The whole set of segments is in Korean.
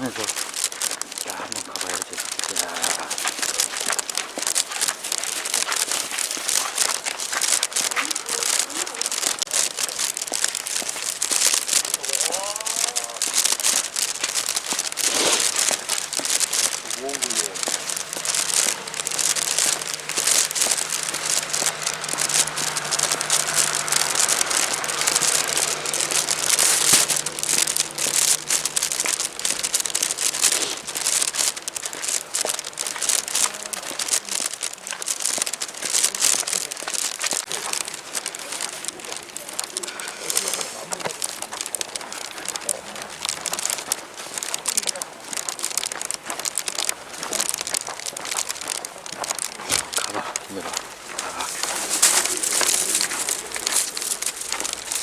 하면서 야 한번 가봐야지. 야.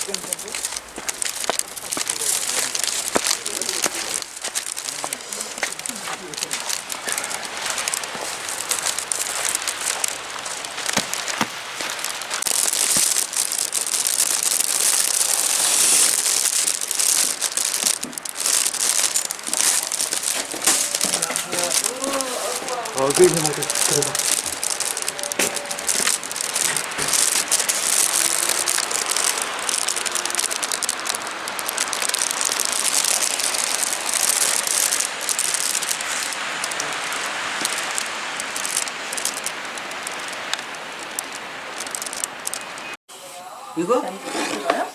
어, 그 이제 먼저 들어가. 이거? 이거요?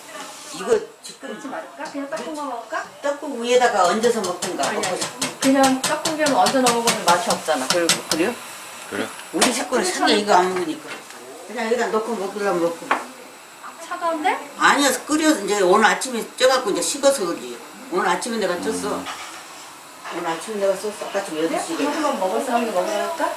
이거 지금 그러지 말까? 그냥 닦은 거 먹을까? 떡국 위에다가 얹어서 먹든가 아니, 먹고 아니. 싶으면. 그냥 닦은기만 얹어 넣으면 맛이 없잖아. 그리고 그래요? 그래? 우리 식구는 상에 이거 안 먹으니까 그냥 여기다 넣고 먹으려면 먹고 차가운데? 아니야 끓여서 이제 오늘 아침에 쪄갖고 이제 식어서 그러지 오늘 아침에 내가 쪘어 오늘 아침에 내가 썼어 아까 좀 그래? 8시에 그럼 한번 먹을 사람이 먹어볼까?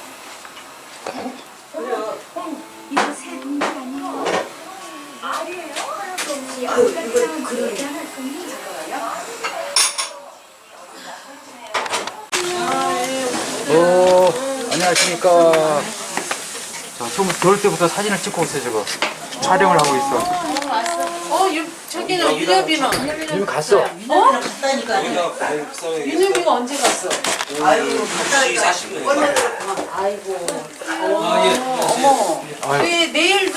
오, 안녕하십니까. 자, 처음 들어올 때부터 사진을 찍고 있어, 지금. 촬영을 하고 있어. 어, 유, 저기는 유엽이는 이미 갔어. 민호이랑 갔다니까 윤엽이가 언제 갔어? 아유 갔다니까 얼마 들었구만 아이고. 어머. 왜 내일도